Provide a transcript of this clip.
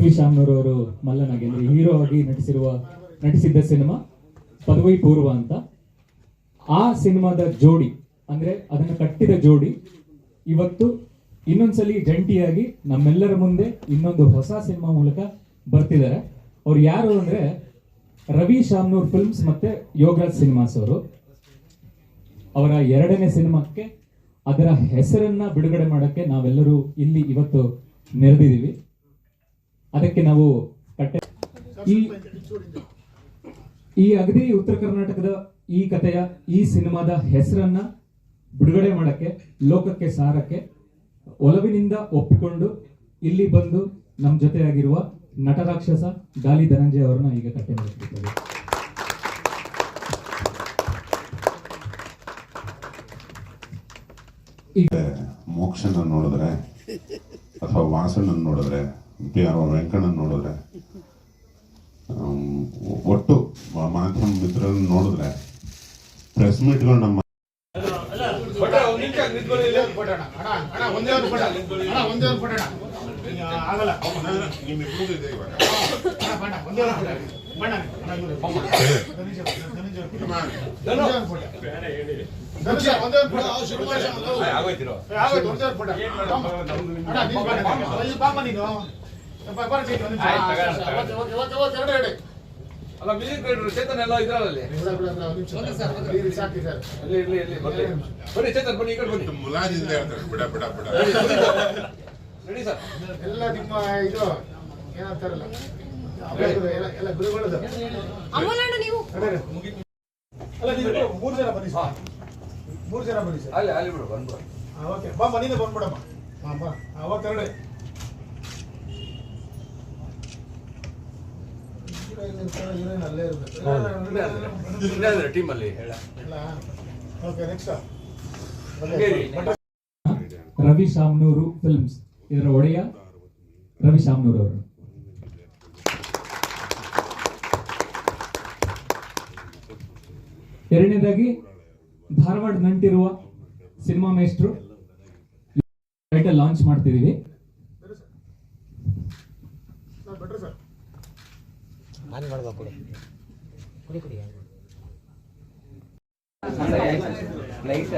P Shamanur ಅವರು ಮಲ್ಲನಾಗಿ ಅಂದ್ರೆ hero ಆಗಿ ನಟಿಸಿರುವ, ನಟಿಸಿದ್ದ ಸಿನಿಮಾ ಪದವಿ ಪೂರ್ವ ಅಂತ. ಆ ಸಿನಿಮಾದ ಜೋಡಿ, ಅಂದ್ರೆ ಅದನ್ನು ಕಟ್ಟಿದ ಜೋಡಿ ಇವತ್ತು ಇನ್ನೊಂದ್ಸಲಿ ಜಂಟಿಯಾಗಿ ನಮ್ಮೆಲ್ಲರ ಮುಂದೆ ಇನ್ನೊಂದು ಹೊಸ ಸಿನಿಮಾ ಮೂಲಕ ಬರ್ತಿದ್ದಾರೆ. ಅವ್ರು ಯಾರು ಅಂದ್ರೆ ರವಿ ಶಾಮ್ನೂರ್ ಫಿಲ್ಮ್ಸ್ ಮತ್ತೆ ಯೋಗರಾಜ್ ಸಿನಿಮಾಸ್ ಅವರು. ಅವರ ಎರಡನೇ ಸಿನಿಮಾಕ್ಕೆ ಅದರ ಹೆಸರನ್ನ ಬಿಡುಗಡೆ ಮಾಡಕ್ಕೆ ನಾವೆಲ್ಲರೂ ಇಲ್ಲಿ ಇವತ್ತು ನೆರೆದಿದ್ದೀವಿ. ಅದಕ್ಕೆ ನಾವು ಕಟ್ಟೆ ಈ ಅಗದಿ ಉತ್ತರ ಕರ್ನಾಟಕದ ಈ ಕಥೆಯ ಈ ಸಿನಿಮಾದ ಹೆಸರನ್ನ ಬಿಡುಗಡೆ ಮಾಡಕ್ಕೆ, ಲೋಕಕ್ಕೆ ಸಾರಕ್ಕೆ ಒಲವಿನಿಂದ ಒಪ್ಪಿಕೊಂಡು ಇಲ್ಲಿ ಬಂದು ನಮ್ಮ ಜೊತೆಯಾಗಿರುವ ನಟರಾಕ್ಷಸ ಗಾಲಿ ಧನಂಜಯ ಅವರನ್ನ ಈಗ ಕಟ್ಟೆ ಈಗ ಮೋಕ್ಷನ ನೋಡಿದ್ರೆ ಅಥವಾ ವಾಸನ ನೋಡಿದ್ರೆ ಪಿ ಆರ್ ವೆಂಕಣ್ಣನ್ ನೋಡಿದ್ರೆ ಒಟ್ಟು ಮಾಧ್ಯಮ ಮಿತ್ರರನ್ನು ನೋಡಿದ್ರೆ ಪ್ರೆಸ್ ಮೀಟ್ಗಳು ನಮ್ಮ ಅಣ್ಣ ಅಲ್ಲ ಮ್ಯೂಸಿಕ್ ಡೈರೆಕ್ಟರ್ ಚೇತನ್ ಎಲ್ಲ ಇದ್ರಲ್ಲಿ. ಇಲ್ಲಿ ಸಾಕು ಸರ್. ಇಲ್ಲಿ ಇಲ್ಲಿ ಬರ್ಲಿ ಬನ್ನಿ. ಚೇತನ್ ಬನ್ನಿ ಈ ಕಡೆ ಬನ್ನಿ. ಮುಲಾಜಿಂದ ಹೇಳ್ತಾರೆ ಬಿಡ ಬಿಡ ಬಿಡ. Ready sir. ಎಲ್ಲ ನಿಮ್ಮ ಇದು ಏನಂತಾರಲ್ಲ? ಎಲ್ಲ- ಗುರುಗಳದು ನೀವು. ಅಲ್ಲ ನೀವು ಮೂರು ಜನ ಬನ್ನಿ ಸರ್. ಮೂರು ಜನ ಬನ್ನಿ ಸರ್. ಅಲ್ಲಿ ಅಲ್ಲಿ ಬಿಡು ಬಂದ್ಬಿಡ. ಹಾ, ಓಕೆ. ಬಾ ಮನೆಯಿಂದ ಬಂದ್ಬಿಡಮ್ಮ. ಹಾಂ ಬಾ ಹಾ, ಅಲ್ಲೇ ಇರ್ಬೇಕು ಟೀಮ್ ಅಲ್ಲಿ ಹೇಳ okay next Ravi Shamnur films ಇದರ ಒಡೆಯ ರವಿ ಶಾಮ್ನೂರು ಅವರು. ಎರಡನೇದಾಗಿ ಧಾರವಾಡ ನಂಟಿರುವ ಸಿನಿಮಾ ಮೇಸ್ಟ್ರು ಟೈಟಲ್ ಲಾಂಚ್ ಮಾಡ್ತಿದೀವಿ ಬಂದ್ ಮಾಡ್ಬೇಕು ಕುಡಿ. ಕುಡಿ ಕುಡಿ. Light light